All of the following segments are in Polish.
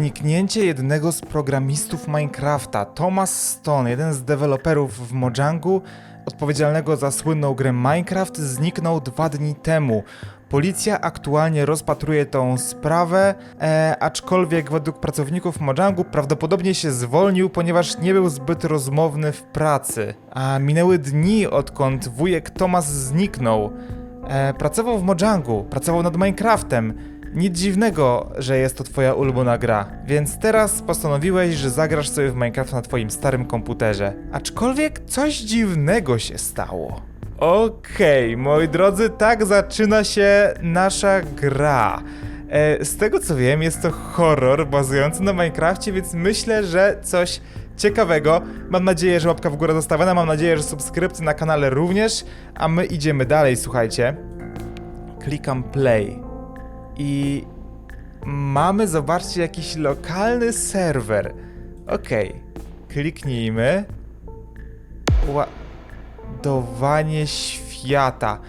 zniknięcie jednego z programistów Minecrafta. Thomas Stone, jeden z deweloperów w Mojangu, odpowiedzialnego za słynną grę Minecraft, zniknął dwa dni temu. Policja aktualnie rozpatruje tą sprawę, e, aczkolwiek według pracowników Mojangu prawdopodobnie się zwolnił, ponieważ nie był zbyt rozmowny w pracy. A minęły dni, odkąd wujek Thomas zniknął. E, pracował w Mojangu, pracował nad Minecraftem. Nic dziwnego, że jest to twoja ulubiona gra, więc teraz postanowiłeś, że zagrasz sobie w Minecraft na twoim starym komputerze. Aczkolwiek coś dziwnego się stało. Okej, moi drodzy, tak zaczyna się nasza gra. E, z tego co wiem, jest to horror bazujący na Minecrafcie, więc myślę, że coś ciekawego. Mam nadzieję, że łapka w górę zostawiona, mam nadzieję, że subskrypcja na kanale również, a my idziemy dalej, słuchajcie. Klikam play i mamy, zobaczcie, jakiś lokalny serwer. Okej, kliknijmy. Ładowanie świata.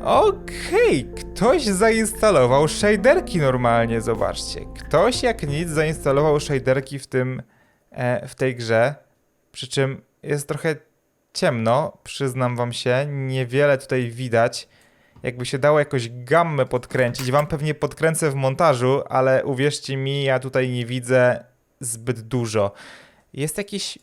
Okej, ktoś zainstalował shaderki normalnie, zobaczcie. Ktoś jak nic zainstalował shaderki w tym, e, w tej grze. Przy czym jest trochę ciemno, przyznam wam się, niewiele tutaj widać. Jakby się dało jakoś gammę podkręcić, wam pewnie podkręcę w montażu, ale uwierzcie mi, ja tutaj nie widzę zbyt dużo. Jest jakiś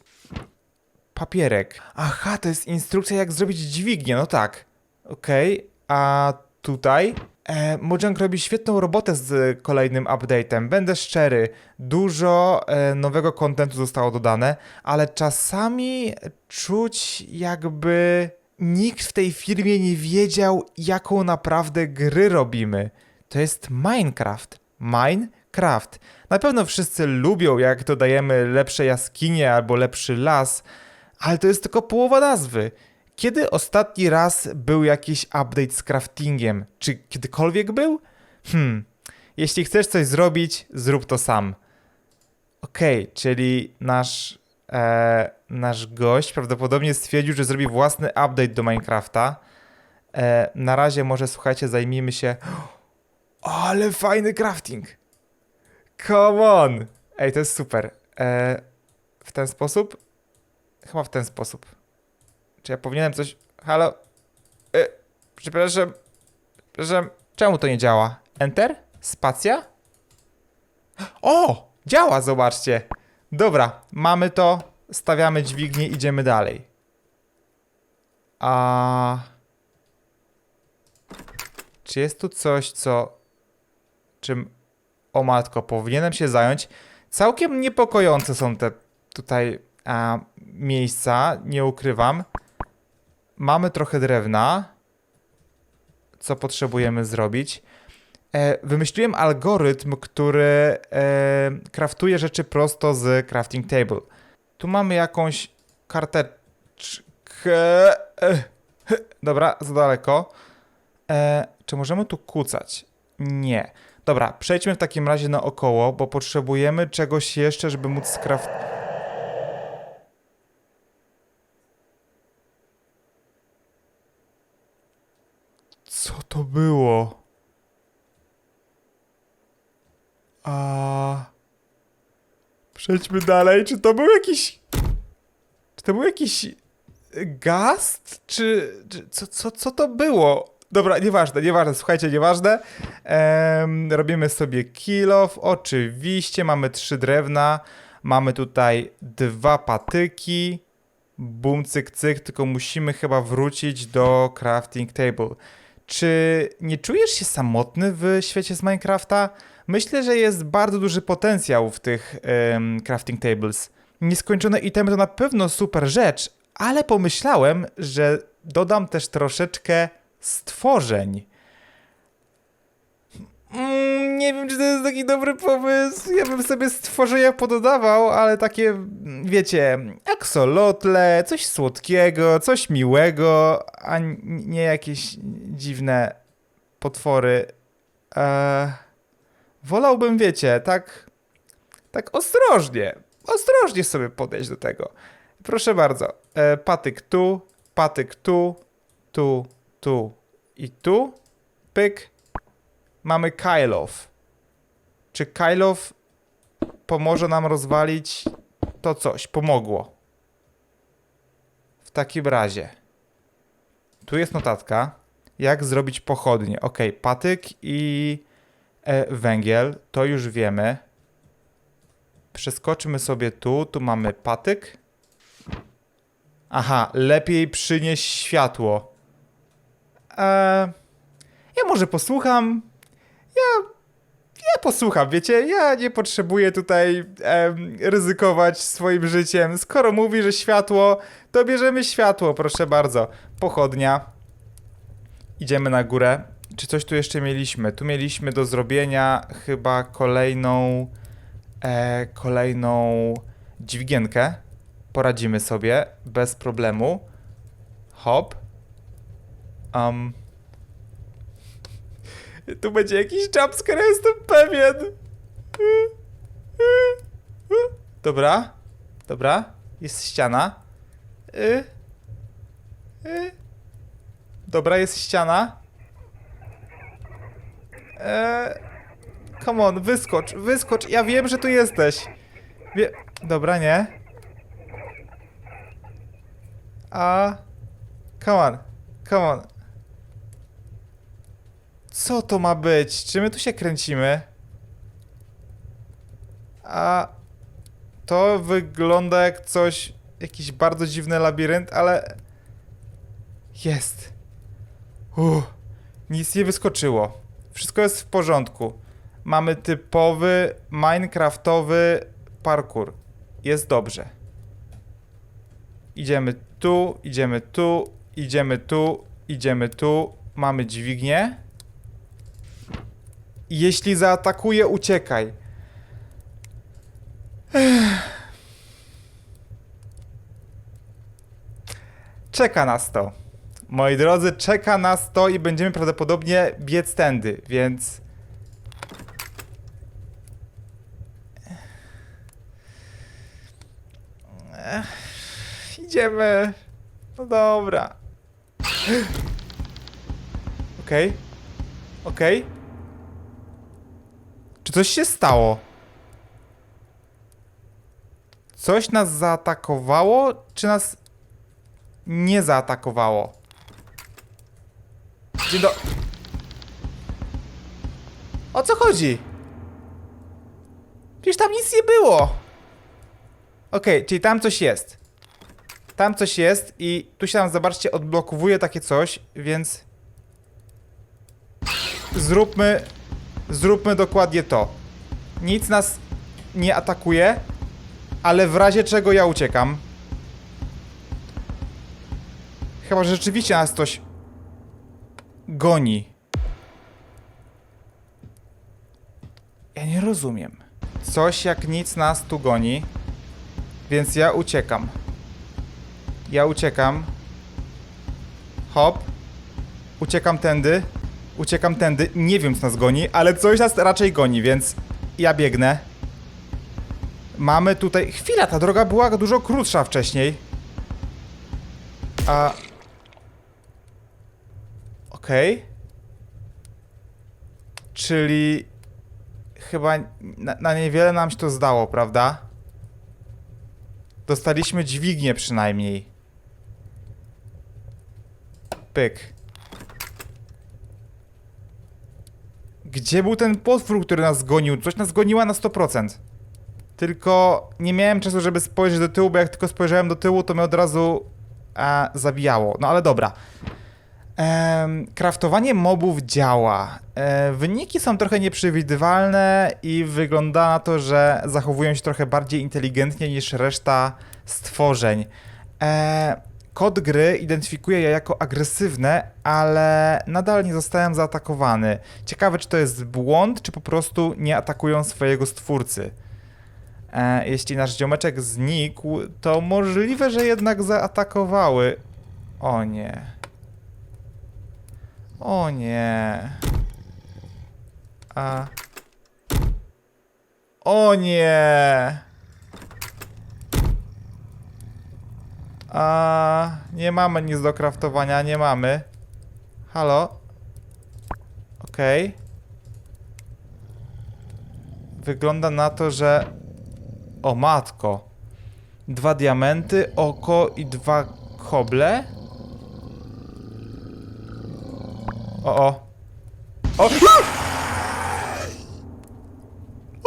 papierek. Aha, to jest instrukcja jak zrobić dźwignię, no tak. Okej, a tutaj? E, Mojang robi świetną robotę z kolejnym update'em. Będę szczery, dużo e, nowego kontentu zostało dodane, ale czasami czuć jakby nikt w tej firmie nie wiedział, jaką naprawdę gry robimy. To jest Minecraft. Minecraft. Na pewno wszyscy lubią, jak dodajemy lepsze jaskinie albo lepszy las, ale to jest tylko połowa nazwy. Kiedy ostatni raz był jakiś update z craftingiem? Czy kiedykolwiek był? Hmm. Jeśli chcesz coś zrobić, zrób to sam. Okej, czyli nasz, e, nasz gość prawdopodobnie stwierdził, że zrobi własny update do Minecrafta. E, na razie może słuchajcie, zajmijmy się. Ale fajny crafting! Come on! Ej, to jest super. E, w ten sposób? Chyba w ten sposób. Czy ja powinienem coś. Halo? E, przepraszam. Przepraszam. Czemu to nie działa? Enter? Spacja? O! Działa, zobaczcie. Dobra, mamy to. Stawiamy dźwignię, idziemy dalej. A. Czy jest tu coś, co. czym. O matko, powinienem się zająć? Całkiem niepokojące są te tutaj a, miejsca, nie ukrywam. Mamy trochę drewna. Co potrzebujemy zrobić? E, wymyśliłem algorytm, który e, kraftuje rzeczy prosto z crafting table. Tu mamy jakąś karteczkę. Dobra, za daleko. E, czy możemy tu kucać? Nie. Dobra, przejdźmy w takim razie naokoło, bo potrzebujemy czegoś jeszcze, żeby móc skraft... Co to było? A. Przejdźmy dalej. Czy to był jakiś. Czy to był jakiś. Gast? Czy. czy co, co, co to było? Dobra, nieważne, nieważne, słuchajcie, nieważne. Em, robimy sobie kill off. Oczywiście mamy trzy drewna. Mamy tutaj dwa patyki. Bum, cyk, cyk, tylko musimy chyba wrócić do crafting table. Czy nie czujesz się samotny w świecie z Minecrafta? Myślę, że jest bardzo duży potencjał w tych em, crafting tables. Nieskończone itemy to na pewno super rzecz, ale pomyślałem, że dodam też troszeczkę stworzeń. Mm, nie wiem, czy to jest taki dobry pomysł. Ja bym sobie stworzenia pododawał, ale takie, wiecie, aksolotle, coś słodkiego, coś miłego, a nie jakieś dziwne potwory. Eee, wolałbym, wiecie, tak, tak ostrożnie, ostrożnie sobie podejść do tego. Proszę bardzo, e, patyk tu, patyk tu, tu, tu i tu, pyk, mamy Kylof. Czy Kylof pomoże nam rozwalić to coś. Pomogło. W takim razie. Tu jest notatka. Jak zrobić pochodnie. Ok, patyk i e, węgiel. To już wiemy. Przeskoczmy sobie tu. Tu mamy patyk. Aha, lepiej przynieść światło. Eee, ja może posłucham. Ja, posłucham, wiecie? Ja nie potrzebuję tutaj em, ryzykować swoim życiem. Skoro mówi, że światło, to bierzemy światło, proszę bardzo. Pochodnia. Idziemy na górę. Czy coś tu jeszcze mieliśmy? Tu mieliśmy do zrobienia chyba kolejną e, kolejną dźwigienkę. Poradzimy sobie bez problemu. Hop. Um. Tu będzie jakiś jumpscare, jestem pewien. Dobra. Dobra. Jest ściana. Y. Y. Dobra, jest ściana. Eee, come on, wyskocz, wyskocz. Ja wiem, że tu jesteś. Wie... Dobra, nie. A... Come on, come on. Co to ma być? Czy my tu się kręcimy? A... To wygląda jak coś... Jakiś bardzo dziwny labirynt, ale... Jest. Uff, nic nie wyskoczyło. Wszystko jest w porządku. Mamy typowy minecraftowy parkour. Jest dobrze. Idziemy tu, idziemy tu, idziemy tu, idziemy tu. Mamy dźwignię. Jeśli zaatakuje, uciekaj. Czeka nas to. Moi drodzy, czeka nas to i będziemy prawdopodobnie biec tędy, więc... Ech, idziemy. No dobra. Okej. Okej. Czy coś się stało? Coś nas zaatakowało, czy nas nie zaatakowało? Dzień do... O co chodzi? Przecież tam nic nie było. Okej, czyli tam coś jest. Tam coś jest i tu się nam, zobaczcie, odblokowuje takie coś, więc... Zróbmy... Zróbmy dokładnie to. Nic nas nie atakuje, ale w razie czego ja uciekam. Chyba, że rzeczywiście nas coś goni. Ja nie rozumiem. Coś jak nic nas tu goni, więc ja uciekam. Ja uciekam. Hop. Uciekam tędy. Uciekam tędy. Nie wiem, co nas goni, ale coś nas raczej goni, więc ja biegnę. Mamy tutaj... Chwila, ta droga była dużo krótsza wcześniej. A... Okej. Czyli chyba na, na niewiele nam się to zdało, prawda? Dostaliśmy dźwignię przynajmniej. Pyk. Gdzie był ten potwór, który nas gonił? Coś nas goniła na 100%. Tylko nie miałem czasu, żeby spojrzeć do tyłu, bo jak tylko spojrzałem do tyłu, to mnie od razu e, zabijało. No ale dobra. Em, kraftowanie mobów działa. E, wyniki są trochę nieprzewidywalne i wygląda na to, że zachowują się trochę bardziej inteligentnie niż reszta stworzeń. E, kod gry identyfikuje je jako agresywne, ale nadal nie zostałem zaatakowany. Ciekawe, czy to jest błąd, czy po prostu nie atakują swojego stwórcy. E, jeśli nasz ziomeczek znikł, to możliwe, że jednak zaatakowały. O nie. O nie. A. O nie. A. Nie mamy nic do kraftowania, nie mamy. Halo? Okej. Wygląda na to, że O matko. Dwa diamenty, oko i dwa koble? O, o. O!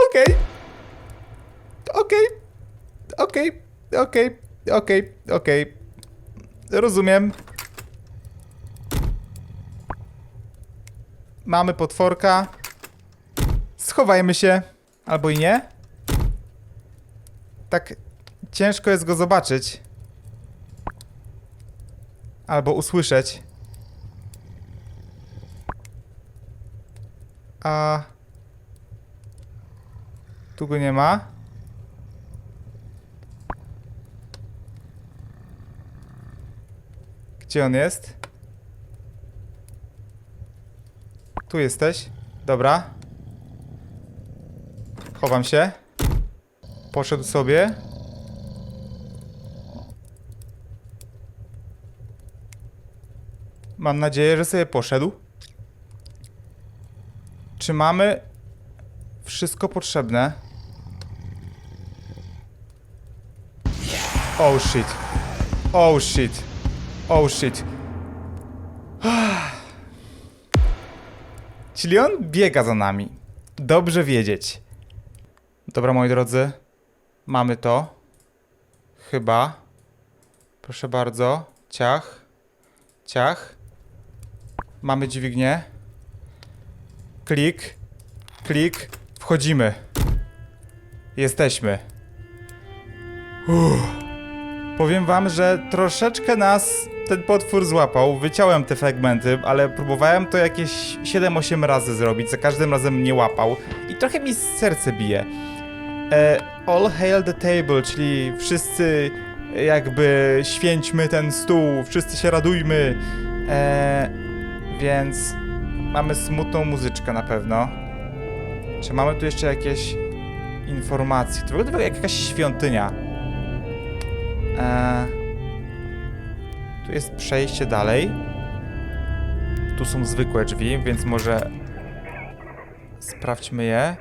Okej. Okej. Okej. Okej. Okej. Okej. Rozumiem. Mamy potworka. Schowajmy się. Albo i nie. Tak ciężko jest go zobaczyć. Albo usłyszeć. A... Tu go nie ma. Gdzie on jest? Tu jesteś. Dobra. Chowam się. Poszedł sobie. Mam nadzieję, że sobie poszedł. Czy mamy wszystko potrzebne? Oh shit. Oh shit. Oh shit. Czyli on biega za nami. Dobrze wiedzieć. Dobra, moi drodzy. Mamy to. Chyba. Proszę bardzo. Ciach. Ciach. Mamy dźwignię. Klik. Klik. Wchodzimy. Jesteśmy. Uff. Powiem wam, że troszeczkę nas ten potwór złapał. Wyciąłem te fragmenty, ale próbowałem to jakieś 7-8 razy zrobić. Za każdym razem mnie łapał. I trochę mi serce bije. E, all hail the table, czyli wszyscy jakby święćmy ten stół, wszyscy się radujmy. E, więc mamy smutną muzyczkę na pewno. Czy mamy tu jeszcze jakieś informacje? To wygląda jak jakaś świątynia. E, jest przejście dalej. Tu są zwykłe drzwi, więc może sprawdźmy je.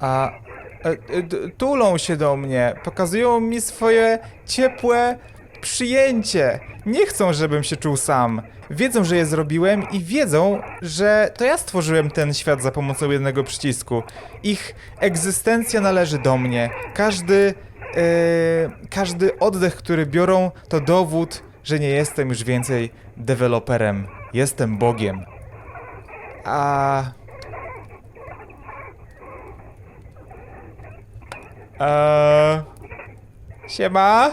A e, e, tulą się do mnie, pokazują mi swoje ciepłe przyjęcie. Nie chcą, żebym się czuł sam. Wiedzą, że je zrobiłem i wiedzą, że to ja stworzyłem ten świat za pomocą jednego przycisku. Ich egzystencja należy do mnie. Każdy, każdy oddech, który biorą, to dowód, że nie jestem już więcej deweloperem. Jestem Bogiem. A Eee, siema.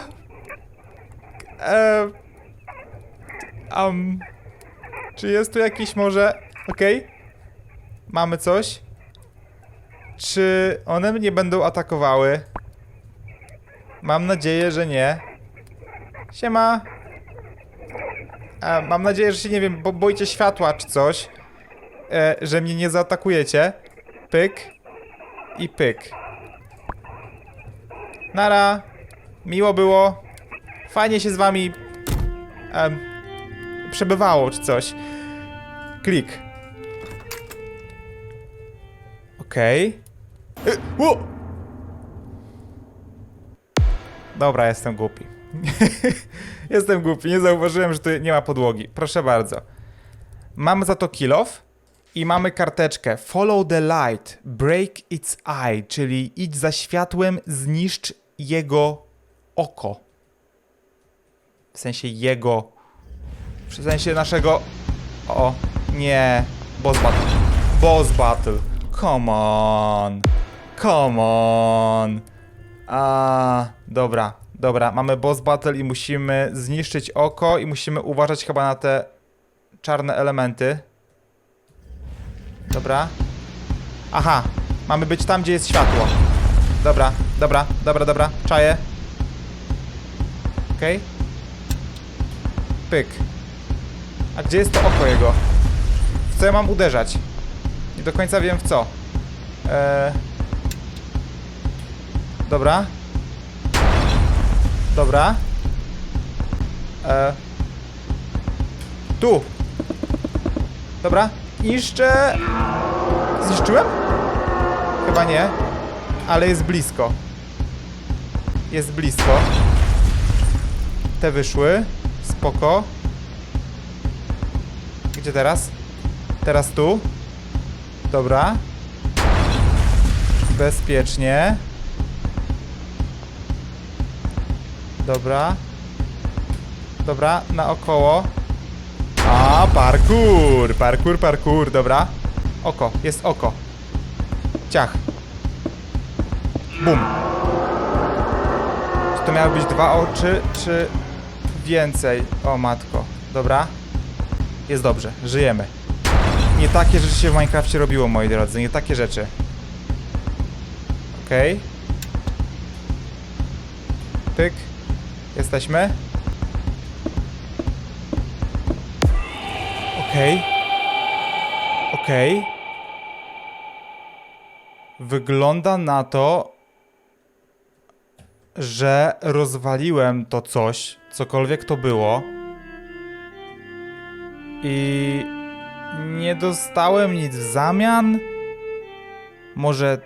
Eee, um, czy jest tu jakiś może... Okej. Mamy coś. Czy one mnie będą atakowały? Mam nadzieję, że nie. Siema. E, mam nadzieję, że się, nie wiem, bo boicie światła czy coś. E, że mnie nie zaatakujecie. Pyk. I pyk. Nara. Miło było. Fajnie się z wami em, przebywało czy coś. Klik. Okej. Okay. O! Dobra, jestem głupi. jestem głupi, nie zauważyłem, że tu nie ma podłogi. Proszę bardzo. Mamy za to kill off i mamy karteczkę Follow the light, break its eye, czyli idź za światłem, zniszcz jego oko. W sensie jego. W sensie naszego. O, nie. Boss battle. Boss battle. Come on. Come on. A, dobra, dobra. Mamy boss battle i musimy zniszczyć oko i musimy uważać chyba na te czarne elementy. Dobra. Aha, mamy być tam, gdzie jest światło. Dobra, dobra, dobra, dobra. Czaję. Okej. Okay. Pyk. A gdzie jest to oko jego? W co ja mam uderzać? Nie do końca wiem w co. Eee... Dobra. Dobra. Eee... Tu. Dobra. Niszczę... Zniszczyłem? Chyba nie. ale jest blisko. Jest blisko. Te wyszły. Spoko. Gdzie teraz? Teraz tu. Dobra. Bezpiecznie. Dobra. Dobra, naokoło. A, parkour! Parkour, parkour, dobra. Oko, jest oko. Ciach. Bum. Czy to miały być dwa oczy, czy więcej? O matko. Dobra. Jest dobrze, żyjemy. Nie takie rzeczy się w Minecrafcie robiło, moi drodzy, nie takie rzeczy. Okej. Pyk. Jesteśmy. Okej. Okej. Wygląda na to, że rozwaliłem to coś, cokolwiek to było. I nie dostałem nic w zamian. Może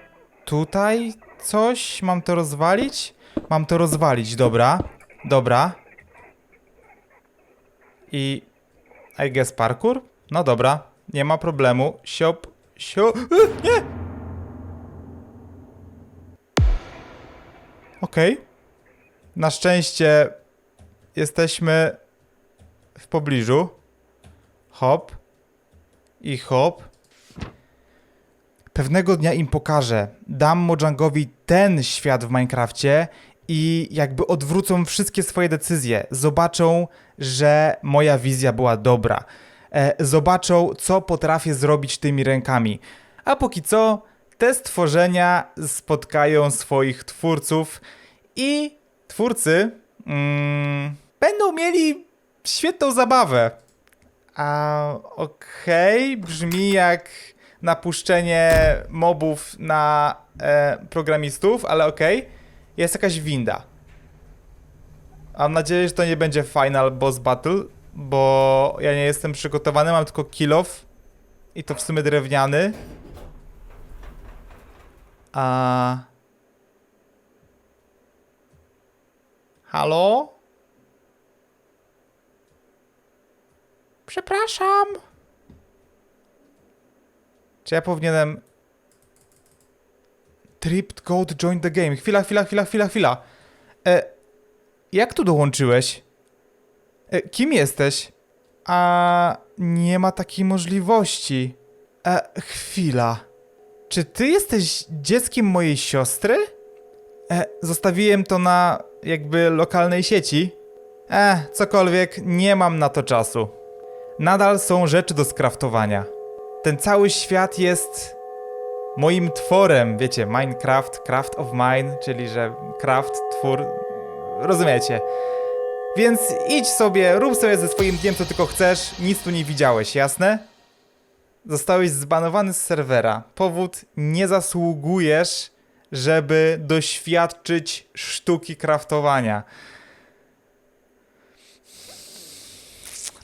tutaj coś? Mam to rozwalić? Mam to rozwalić, dobra. Dobra. I I guess parkour? No dobra, nie ma problemu. Siop, siop. E, nie! Okej. Na szczęście jesteśmy w pobliżu. Hop. I hop. Pewnego dnia im pokażę. Dam Mojangowi ten świat w Minecrafcie i jakby odwrócą wszystkie swoje decyzje. Zobaczą, że moja wizja była dobra. E, zobaczą, co potrafię zrobić tymi rękami. A póki co, te stworzenia spotkają swoich twórców i twórcy mm, będą mieli świetną zabawę. A okej, brzmi jak napuszczenie mobów na e, programistów, ale okej. Jest jakaś winda. Mam nadzieję, że to nie będzie final boss battle, bo ja nie jestem przygotowany, mam tylko kill off i to w sumie drewniany. A... Halo? Przepraszam. Czy ja powinienem... Tripped Code join the game. Chwila, chwila, chwila, chwila, chwila. E, jak tu dołączyłeś? E, kim jesteś? A nie ma takiej możliwości. E, chwila. Czy ty jesteś dzieckiem mojej siostry? E, zostawiłem to na jakby lokalnej sieci. E, cokolwiek, nie mam na to czasu. Nadal są rzeczy do skraftowania. Ten cały świat jest moim tworem, wiecie, Minecraft, Craft of Mine, czyli że craft, twór, rozumiecie. Więc idź sobie, rób sobie ze swoim dniem co tylko chcesz, nic tu nie widziałeś, jasne? Zostałeś zbanowany z serwera. Powód, nie zasługujesz, żeby doświadczyć sztuki craftowania.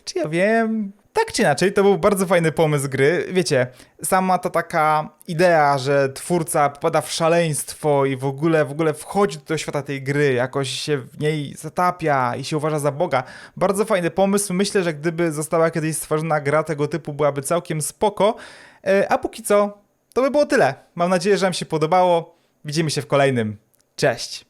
Czy ja wiem? Tak czy inaczej, to był bardzo fajny pomysł gry. Wiecie, sama ta taka idea, że twórca popada w szaleństwo i w ogóle, w ogóle wchodzi do świata tej gry, jakoś się w niej zatapia i się uważa za Boga. Bardzo fajny pomysł. Myślę, że gdyby została kiedyś stworzona gra tego typu, byłaby całkiem spoko. E, A póki co, to by było tyle. Mam nadzieję, że Wam się podobało. Widzimy się w kolejnym. Cześć!